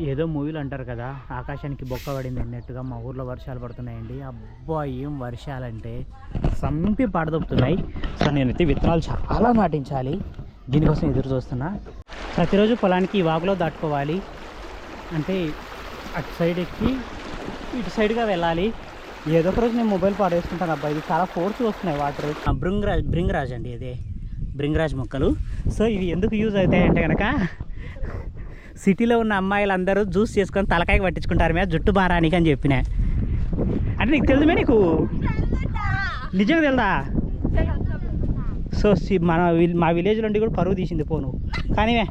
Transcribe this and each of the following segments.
ఏదో మూవీలు అంటారు కదా ఆకాశానికి బొక్క పడింది అన్నట్టుగా మా ఊర్లో వర్షాలు పడుతున్నాయండి. అబ్బా ఏం వర్షాలంటే సంపి పడదొప్పుతున్నాయి సో నేనైతే విత్తనాలు చాలా నాటించాలి. దీనికోసం ఎదురు చూస్తున్నా. ప్రతిరోజు పొలానికి ఈ వాగులో దాటుకోవాలి. అంటే అటు సైడ్ ఎక్కి ఇటు సైడ్గా వెళ్ళాలి. ఏదో ఒక రోజు నేను మొబైల్ పాడేసుకుంటాను. అబ్బాయి ఇది చాలా ఫోర్స్ వస్తున్నాయి వాటర్. బ్రింగ్రాజ్ బ్రింగ్రాజ్ అండి ఇదే. బ్రింగ్రాజ్ మొక్కలు. సో ఇవి ఎందుకు యూజ్ అవుతాయంటే కనుక సిటీలో ఉన్న అమ్మాయిలందరూ జ్యూస్ చేసుకొని తలకాయకి పట్టించుకుంటారు మీద జుట్టు బారానికి అని చెప్పిన. అంటే నీకు తెలుదుమే నీకు? నిజంగా తెలుదా? సో సి- మన మా విలేజ్ నుండి కూడా పరువు తీసింది పోను కానీ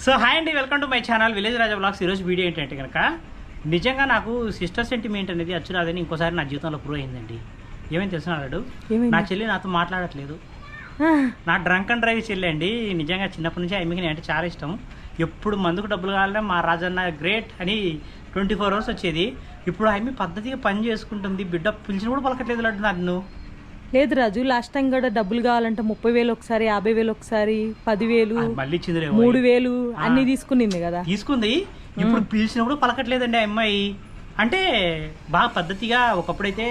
సో హాయ్ అండి welcome to my channel village Raja vlogs. ఈరోజు వీడియో ఏంటంటే కనుక నిజంగా నాకు సిస్టర్ సెంటిమెంట్ అనేది అచ్చు రాదని ఇంకోసారి నా జీవితంలో ప్రూవ్ అయిందండి. ఏమైంది తెలిసిన వాడు ఏమైంది? నా చెల్లి నాతో మాట్లాడట్లేదు. నా డ్రంక్ అండ్ డ్రైవ్ చెల్లి అండి. నిజంగా చిన్నప్పటి నుంచి ఆమెకి అంటే చాలా ఇష్టం. ఎప్పుడు మందుకు డబ్బులు కావాలంటే మా రాజన్న గ్రేట్ అని ట్వంటీ ఫోర్ అవర్స్ వచ్చేది. ఇప్పుడు ఆమె పద్ధతిగా పని చేసుకుంటుంది. బిడ్డ పిలిచిన కూడా పలకట్లేదు లడ్డు నన్ను. లేదు రాజు లాస్ట్ టైం కూడా డబ్బులు కావాలంటే ముప్పై వేలు ఒకసారి యాభై వేలు ఒకసారి పదివేలు మళ్ళీ మూడు వేలు. అన్ని తీసుకునింది కదా. తీసుకుంది. ఇప్పుడు పిలిచిన కూడా పలకట్లేదండి ఆ అమ్మాయి. అంటే బాగా పద్ధతిగా ఒకప్పుడైతే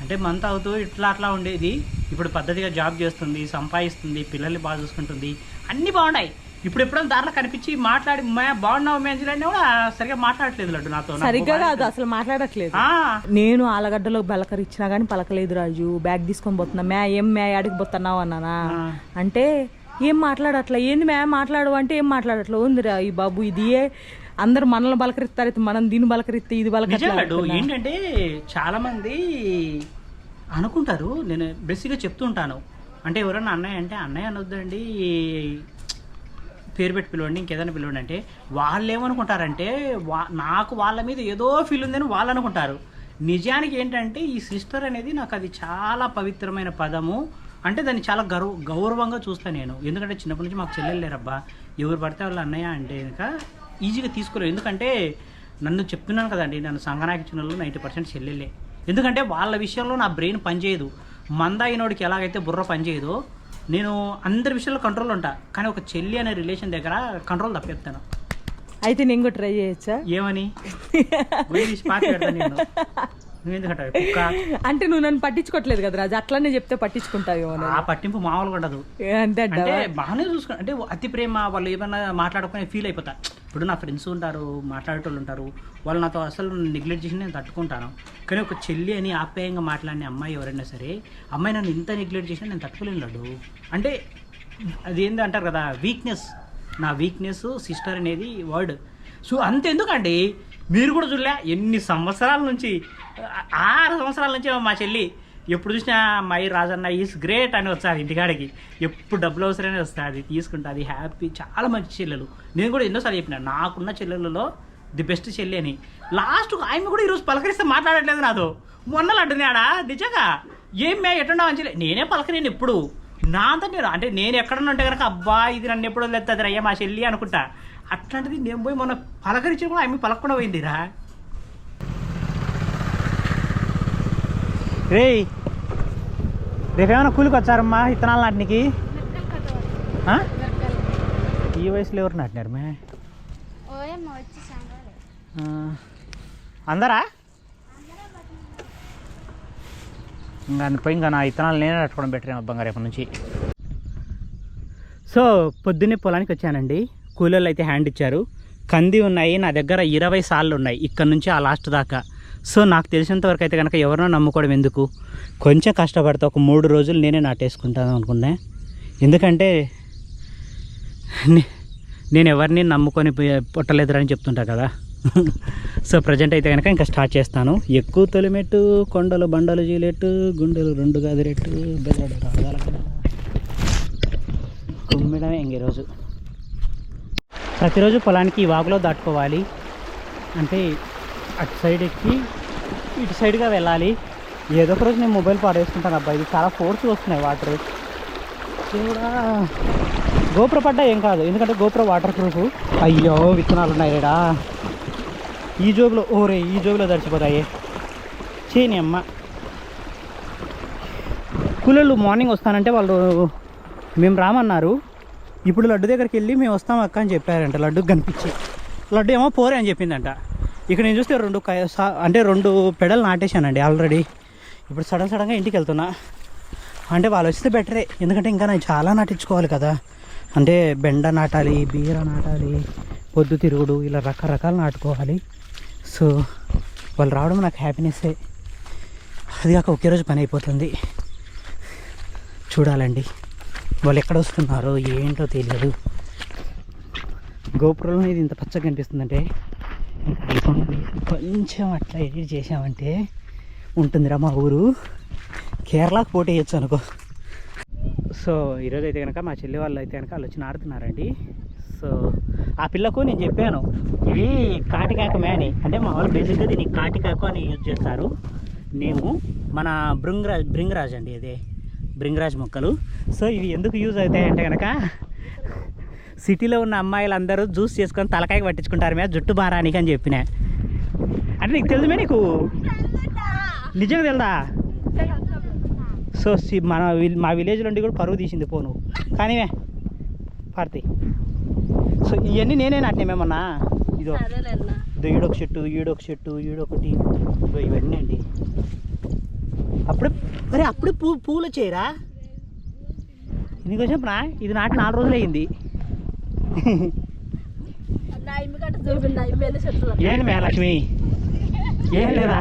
అంటే మంత్ అవుతూ ఇట్లా అట్లా ఉండేది. ఇప్పుడు పద్ధతిగా జాబ్ చేస్తుంది సంపాదిస్తుంది పిల్లల్ని బాగా చూసుకుంటుంది. అన్నీ బాగున్నాయి. ఇప్పుడు ఎప్పుడైనా దారిలో కనిపించి మాట్లాడి "మే, బాగున్నావు మేంజల్ అంటే కూడా సరిగా మాట్లాడట్లేదు లడ్డు నాతో. సరిగ్గా కాదు అసలు మాట్లాడట్లేదు. నేను ఆలగడ్డలో బలకరిచ్చినా కానీ పలకలేదు రాజు. బ్యాగ్ తీసుకొని పోతున్నా. మ్యా ఏం మ్యా ఆడికి పోతున్నావు అన్నానా. అంటే ఏం మాట్లాడట్లా ఏంది మ్యా మాట్లాడు అంటే ఏం మాట్లాడట్లా. ఉందిరా ఈ బాబు ఇది ఏ అందరు మనల్ని బలకరిస్తారు అయితే మనం దీన్ని బలకరిస్తే ఇది బలకరిట్లా ఏంటంటే చాలా మంది అనుకుంటారు. నేను బేసిక్గా చెప్తుంటాను అంటే ఎవరన్నా అన్నయ్య అంటే అన్నయ్య అనొద్దండి. పేరు పెట్టి పిలవండి ఇంకేదైనా పిలవండి అంటే వాళ్ళు ఏమనుకుంటారంటే వా నాకు వాళ్ళ మీద ఏదో ఫీల్ ఉందని వాళ్ళు అనుకుంటారు నిజానికి ఏంటంటే ఈ సిస్టర్ అనేది నాకు అది చాలా పవిత్రమైన పదము. అంటే దాన్ని చాలా గౌరవ గౌరవంగా చూస్తాను నేను. ఎందుకంటే చిన్నప్పటి నుంచి మాకు చెల్లెలు లేరబ్బా. ఎవరు పడితే వాళ్ళు అన్నయ్య అంటే ఇంకా ఈజీగా తీసుకోలేదు ఎందుకంటే నన్ను చెప్తున్నాను కదండి నన్ను సంఘనాయక ఇచ్చిన వాళ్ళు నైంటీ పర్సెంట్ చెల్లెలే ఎందుకంటే వాళ్ళ విషయంలో నా బ్రెయిన్ పనిచేయదు. మంద అయినోడికి ఎలాగైతే బుర్ర పనిచేయదో నేను అందరి విషయంలో కంట్రోల్ ఉంటా. కానీ ఒక చెల్లి అనే రిలేషన్ దగ్గర కంట్రోల్ తప్పేస్తాను అయితే నేను కూడా ట్రై చేయొచ్చా? ఏమని? పెడతాను నేను. అంటే నువ్వు నన్ను పట్టించుకోవట్లేదు కదా రాజు. అట్లనే చెప్తే పట్టించుకుంటావేమో అని. ఆ పట్టింపు మామూలుగా ఉండదు. అంటే? బాగానే చూసుకో అంటే అతి ప్రేమ వాళ్ళు ఏమన్నా మాట్లాడుకుని ఫీల్ అయిపోతా. ఇప్పుడు నా ఫ్రెండ్స్ ఉంటారు మాట్లాడేటోళ్ళు ఉంటారు. వాళ్ళు నాతో అసలు నెగ్లెక్ట్ చేసి నేను తట్టుకుంటాను. కానీ ఒక చెల్లి అని ఆప్యాయంగా మాట్లాడిన అమ్మాయి ఎవరైనా సరే అమ్మాయి నన్ను ఇంత నెగ్లెక్ట్ చేసినా నేను తట్టుకోలేను లడ్డు. అంటే అది ఏంది అంటారు కదా వీక్నెస్ నా వీక్నెస్ సిస్టర్ అనేది వర్డ్ సో అంతెందుకండి? మీరు కూడా చూడలే ఎన్ని సంవత్సరాల నుంచి ఆరు సంవత్సరాల నుంచి మా చెల్లి ఎప్పుడు చూసినా మై రాజన్న ఈస్ గ్రేట్ అని వస్తుంది ఇంటికాడికి. ఎప్పుడు డబ్బులు అవసరమే వస్తుంది తీసుకుంటా అది హ్యాపీ. చాలా మంచి చెల్లెలు. నేను కూడా ఎన్నోసార్లు చెప్పిన నాకున్న చెల్లెలలో ది బెస్ట్ చెల్లి అని. లాస్ట్ ఆమె కూడా ఈరోజు పలకరిస్తే మాట్లాడట్లేదు నాతో. మొన్నలు అంటున్నాడా? నిజంగా? ఏం మే ఎట్టున్నా మంచి నేనే పలకరేను ఎప్పుడు. నా అంతా నేను అంటే నేను ఎక్కడన్నా ఉంటే కనుక అబ్బా ఇది నన్ను ఎప్పుడు వదిలేస్తుంది అయ్యా మా చెల్లి అనుకుంటా. అట్లాంటిది నేను పోయి మొన్న పలకరించి కూడా ఆమె పలకకుండా పోయిందిరా. రే రేపేమైనా కూలికి వచ్చారమ్మా ఇత్తనాలు నాటినికి? ఈ వయసులో ఎవరు నాటినారు మే? అందరా? ఇంకా అందుపై ఇంకా నా ఇత్తనాలు నేనే కట్టుకోవడం బెటర్ బంగారు రేపటి నుంచి. సో పొద్దున్నే పొలానికి వచ్చానండి. కూలీలు అయితే హ్యాండ్ ఇచ్చారు. కంది ఉన్నాయి నా దగ్గర ఇరవై సార్లు ఉన్నాయి. ఇక్కడ నుంచి ఆ లాస్ట్ దాకా. సో నాకు తెలిసినంత వరకు అయితే కనుక ఎవరినో నమ్ముకోవడం ఎందుకు? కొంచెం కష్టపడితే ఒక మూడు రోజులు నేనే నాటేసుకుంటాను అనుకున్నా. ఎందుకంటే నే- నేను ఎవరిని నమ్ముకొని పుట్టలేదురని చెప్తుంటా కదా. సో ప్రజెంట్ అయితే కనుక ఇంకా స్టార్ట్ చేస్తాను. ఎక్కువ తొలిమెట్టు కొండలు బండలు జీలెట్టు గుండెలు రెండు గదిరెట్టు బెదడు కుమ్మిడమే ఇంక ఈరోజు ప్రతిరోజు పొలానికి ఈ వాగులో దాటుకోవాలి. అంటే అటు సైడ్ ఎక్కి ఇటు సైడ్గా వెళ్ళాలి. ఏదో ఒక రోజు నేను మొబైల్ పాడేసుకుంటాను అబ్బాయి ఇది చాలా ఫోర్స్ వస్తున్నాయి వాటర్ కూడా గోపుర పడ్డా ఏం కాదు. ఎందుకంటే గోపుర వాటర్ ప్రూఫ్ అయ్యో విత్తనాలు ఉన్నాయి రేడా. ఈ జోబులో ఓరే ఈ జోబులో దడిచిపోతాయి చేయని అమ్మ. కూలీలు మార్నింగ్ వస్తానంటే వాళ్ళు మేము రామన్నారు. ఇప్పుడు లడ్డు దగ్గరికి వెళ్ళి మేము వస్తాం అక్క అని చెప్పారంట. లడ్డు కనిపించి. లడ్డు ఏమో పోరే అని చెప్పిందంట. ఇక్కడ నేను చూస్తే రెండు అంటే రెండు పెడలు నాటేశానండి ఆల్రెడీ ఇప్పుడు సడన్ సడన్గా ఇంటికి వెళ్తున్నా అంటే వాళ్ళు వస్తే బెటరే. ఎందుకంటే ఇంకా నేను చాలా నాటించుకోవాలి కదా. అంటే బెండ నాటాలి బీర నాటాలి పొద్దు తిరుగుడు ఇలా రకరకాలు నాటుకోవాలి. సో వాళ్ళు రావడం నాకు హ్యాపీనెస్సే అది కాక ఒకే రోజు పని అయిపోతుంది. చూడాలండి. వాళ్ళు ఎక్కడ వస్తున్నారో ఏంటో తెలియదు. గోపురంలో ఇది ఇంత పచ్చగా కనిపిస్తుందంటే కొంచెం అట్లా ఎడిట్ చేసామంటే ఉంటుందిరా మా ఊరు. కేరళకు పోటీ చేయొచ్చు అనుకో. సో ఈరోజు అయితే కనుక మా చెల్లి వాళ్ళు అయితే కనుక వాళ్ళు వచ్చి ఆడుతున్నారండి. సో ఆ పిల్లకు నేను చెప్పాను ఇవి కాటికాక అని అంటే మా వాళ్ళు బేసిక్గా దీన్ని కాటికాకు అని యూజ్ చేస్తారు. నేను మన భృంగరాజ్ భృంగరాజ్ అండి ఇది. భృంగరాజ్ మొక్కలు. సో ఇవి ఎందుకు యూజ్ అవుతాయి అంటే కనుక సిటీలో ఉన్న అమ్మాయిలందరూ జ్యూస్ చేసుకొని తలకాయకి పట్టించుకుంటారు మీద జుట్టు బారానికి అని చెప్పిన. అంటే నీకు తెలుసుమే నీకు? నిజంగా తెలుదా? సో మన మా విలేజ్ నుండి కూడా పరువు తీసింది పోను. కానీ పార్తి సో ఇవన్నీ నేనే నాటినేమేమన్నా ఇదో ఇదో ఈడొక చెట్టు ఈడొక చెట్టు ఈడొకటి ఇదో ఇవన్నీ అండి. అప్పుడు అరే అప్పుడు పూ పూలు వచ్చాయిరా? నీకు ఇది నాటి నాలుగు రోజులు అయింది ఏంటి మే లక్ష్మి? ఏం లేదా?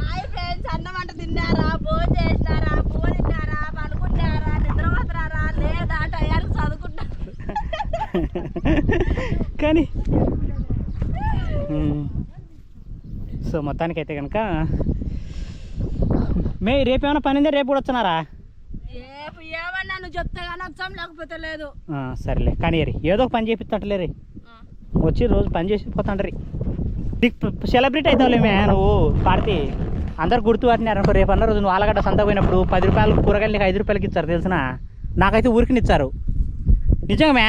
హాయ్ ఫ్రెండ్స్ అన్నం వంట తిన్నారా? భోజనం చేసినారా? ఫోన్ తిన్నారా? పనుకుంటారా నిద్రపోతున్నారా లేదా? టయానికి చదువుకుంటారా? కానీ. సో మొత్తానికైతే కనుక మే రేపు ఏమైనా పని ఉందా? రేపు కూడా వస్తున్నారా చెప్తే కానీ వచ్చాం లేకపోతే లేదు. సరేలే. కానీ రే ఏదో పని చేపిస్తుంటలే రే. వచ్చి రోజు పని చేసి పోతుంటారు సెలబ్రిటీ అవుతావులేమే నువ్వు పార్టీ. అందరు గుర్తు పట్టినారు అనుకో రేపు అన్న రోజు నువ్వు ఆలగడ్డ సంత పోయినప్పుడు పది రూపాయలు కూరగాయలు నీకు ఐదు రూపాయలకి ఇచ్చారు తెలిసిన? నాకైతే ఊరికి ఇచ్చారు. నిజంగా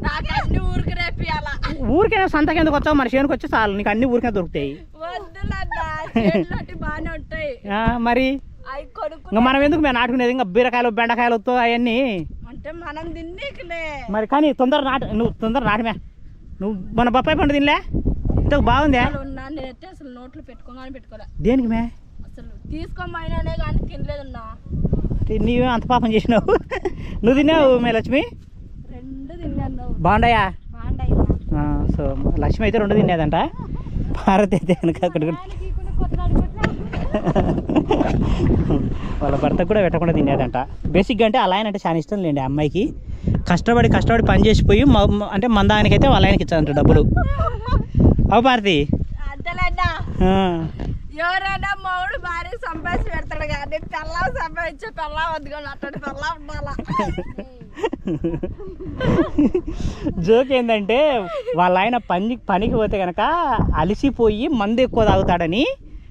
నాకు ఊరికి ఊరికైనా సంతకి ఎందుకు వచ్చావు? మరి చేనుకు వచ్చి చాలు నీకు అన్ని ఊరికే దొరుకుతాయి. మరి? ఇంకా మనం ఎందుకు మేము నాటుకునేది? ఇంకా బీరకాయలు బెండకాయలు అవన్నీ. అంటే మనం తిన్నీకులే. మరి కానీ తొందర నాటు నువ్వు తొందర నాటమే నువ్వు మన బొప్పాయి పండు తినలే? ఇంత బాగుందే? నేనైతే అసలు నోట్లు పెట్టుకోగానే పెట్టుకోలే. దేనికి మే? అసలు తీసుకోమైనానే కానీ తినలేదన్నా నీవే అంత పాపం చేసినావు? నువ్వు తిన్నావు మే లక్ష్మి? రెండు తిన్నాను బాగుండయా? సో లక్ష్మి అయితే రెండు తినేదంట. భారత్ అయితే కనుక అక్కడ వాళ్ళ భర్తకు కూడా పెట్టకుండా తినేదంట. బేసిక్గా అంటే అలా అంటే చాలా ఇష్టం లేండి అమ్మాయికి. కష్టపడి కష్టపడి పని చేసిపోయి అంటే మందానికైతే వాళ్ళ ఆయనకి ఇచ్చారంట డబ్బులు. అవు భారతి. ఎవరైనా సంపాదించి పెడతాడు కానీ సంపాదించే పెళ్ళా వద్దుకొని అట్టడి పెళ్ళా ఉండాలా? జోక్ ఏంటంటే వాళ్ళ ఆయన పని పనికి పోతే కనుక అలసిపోయి మందు ఎక్కువ తాగుతాడని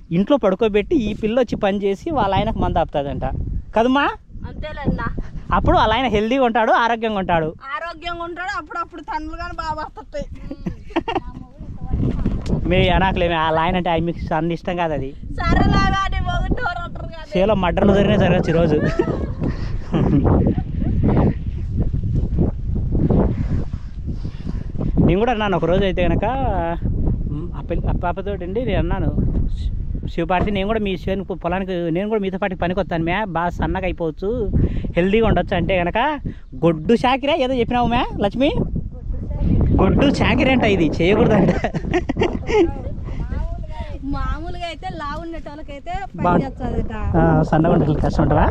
ఇంట్లో పడుకోబెట్టి ఈ పిల్ల వచ్చి పని చేసి వాళ్ళ ఆయనకు మందు ఆపుతుందంట. కదమ్మా? అంతేలేనా అప్పుడు వాళ్ళ ఆయన హెల్దీగా ఉంటాడు ఆరోగ్యంగా ఉంటాడు. ఆరోగ్యంగా ఉంటాడు అప్పుడప్పుడు తన్నులు కానీ బాగా వస్తాయి. మీ అనాకలేమే వాళ్ళ ఆయన అంటే మీకు అన్ని ఇష్టం కాదు అది. సేలో మడ్డలు జరిగినా జరగచ్చు ఈరోజు నేను కూడా అన్నాను ఒక రోజు అయితే కనుక ఆ పిల్ల అండి నేను అన్నాను శివపార్టీ నేను కూడా మీ శివన్ పొలానికి నేను కూడా మీతో పాటు పనికి వస్తాను మే బాగా సన్నగా అయిపోవచ్చు. హెల్దీగా ఉండొచ్చు అంటే కనుక గొడ్డు చాకిరే ఏదో చెప్పినావు మే లక్ష్మి? గొడ్డు చాకిరి అంట ఇది. చేయకూడదంట. మామూలుగా అయితే లావు ఉండేటోళ్ళకైతే సన్నగా ఉండాలి కష్టం ఉంటుందా?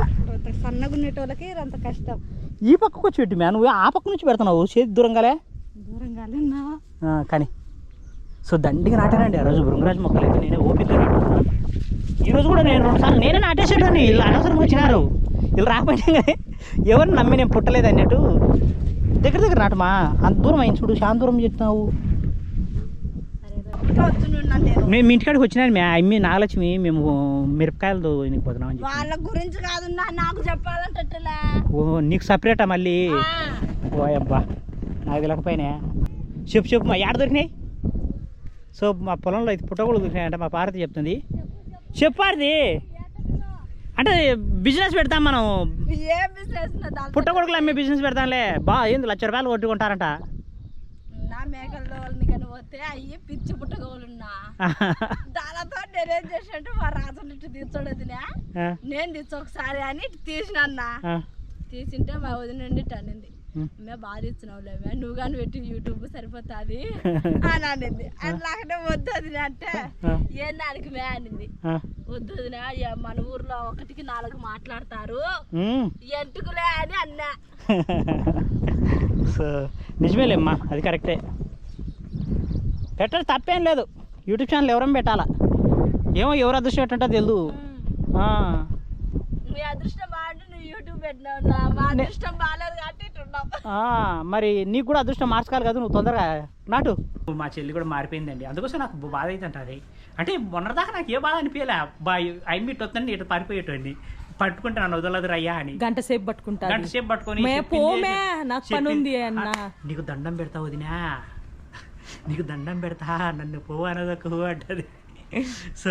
సన్నగా ఉండేటోళ్ళకి అంత కష్టం. ఈ పక్కకు వచ్చి పెట్టి మ్యా. నువ్వు ఆ పక్క నుంచి పెడుతున్నావు. చేతి దూరంగాలే. దూరంగా నా ఆ, కానీ సో దండిగా నాటానండి ఆ రోజు భృంగరాజు మొక్కలు అయితే నేనే ఓపిక నాటుకున్నాను ఈ రోజు కూడా నేను రెండు సార్లు నేనే నాటేసాడని వీళ్ళు అనవసరం వచ్చినారు. వీళ్ళు రాకపోయినా కానీ ఎవరు నమ్మి నేను పుట్టలేదు అన్నట్టు. దగ్గర దగ్గర నాటమా? అంత దూరం అయింది చూడు. చాలా దూరం చెప్తున్నావు. నేను మేము మీ ఇంటికాడికి వచ్చినాను మే అమ్మి నాగలక్ష్మి మేము మిరపకాయలతో పోతున్నాం అని వాళ్ళ గురించి కాదు నాకు చెప్పాలంటే ఓ నీకు సపరేటా మళ్ళీ? ఓ అబ్బా నాకు తెలియకపోయినా చెప్పు చెప్పు మా ఏడ దొరికినాయి? సో మా పొలంలో అయితే పుట్టగొడుగు దొరికినాయంట మా పార్వతి చెప్తుంది. చెప్పు పార్వతి అంటే బిజినెస్ పెడతాం మనం. ఏ బిజినెస్ పుట్టగొడుకులు అమ్మే బిజినెస్ పెడతాంలే. బా ఏంది లక్ష రూపాయలు కొట్టుకుంటారంట. నా మేకల్లో వాళ్ళని పోతే అయ్యి పిచ్చి పుట్టగోలున్నా. దానితో నేనేం చేసినట్టు మా తీర్చోడదినా. నేను తీర్చు ఒకసారి అని తీసినన్నా. తీసింటే మా వదిన నుండి ఇటు అనింది ఉమ్. మే బాగా తీస్తున్నావులే మే నువ్వు కానీ పెట్టి యూట్యూబ్ సరిపోతుంది. అని అనింది. అట్లాగనే వద్దు అంటే. ఏం దానికి మే అనింది. వద్దు మన ఊర్లో ఒకటికి నాలుగు మాట్లాడతారు. ఎంటుకులే అని అన్నా. సో నిజమేలేమ్మా అది కరెక్టే. పెట్టాలి తప్పేం లేదు. యూట్యూబ్ ఛానల్ ఎవరైనా పెట్టాలా? ఏమో ఎవరు అదృష్టం పెట్టినావు నా మా అదృష్టం మరి నీకు కూడా అదృష్టం మార్చుకోవాలి కదా నువ్వు తొందరగా నాటు. మా చెల్లి కూడా మారిపోయిందండి. అందుకోసం నాకు బాధ అవుతుంట అది. అంటే మొన్నదాకా నాకు ఏ బాధ అనిపించలే. బా అయిమి ఇటు వస్తుంది ఇటు పారిపోయేటండి పట్టుకుంటే నన్ను వదలదు రయ్యా అని. గంట సేపు పట్టుకుంటా గంట సేపు పట్టుకొని నీకు దండం పెడతా వదినా. నీకు దండం పెడతా నన్ను పో అనదకు అంటది. సో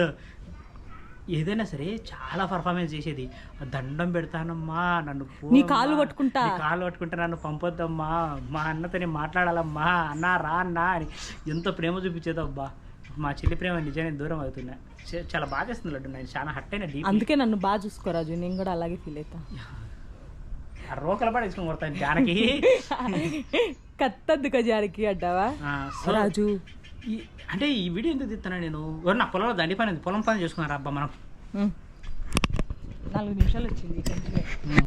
ఏదైనా సరే చాలా పర్ఫార్మెన్స్ చేసేది. దండం పెడతానమ్మా నన్ను నీ. కాళ్ళు పట్టుకుంటా. కాళ్ళు పట్టుకుంటా నన్ను పంపొద్దమ్మా. మా అన్నతో నేను మాట్లాడాలమ్మా. అన్నా రా అన్నా అని ఎంత ప్రేమ చూపించేదబ్బా మా చెల్లి ప్రేమ నిజానికి దూరం అవుతున్నా. చాలా బాధ చేస్తుంది లడ్డు. నేను చాలా హట్ అయినా అందుకే నన్ను బాగా చూసుకోరాజు నేను కూడా అలాగే ఫీల్ అవుతా రోకల పడి తీసుకొని కొడతాను జానకి. కత్తద్దు కజారికి అడ్డావా రాజు ఈ- అంటే ఈ వీడియో ఎందుకు తీస్తున్నా నేను? ఎవరు నా పొలంలో దండి పని పొలం పని చేసుకున్నారా అబ్బా మనం. నాలుగు నిమిషాలు వచ్చింది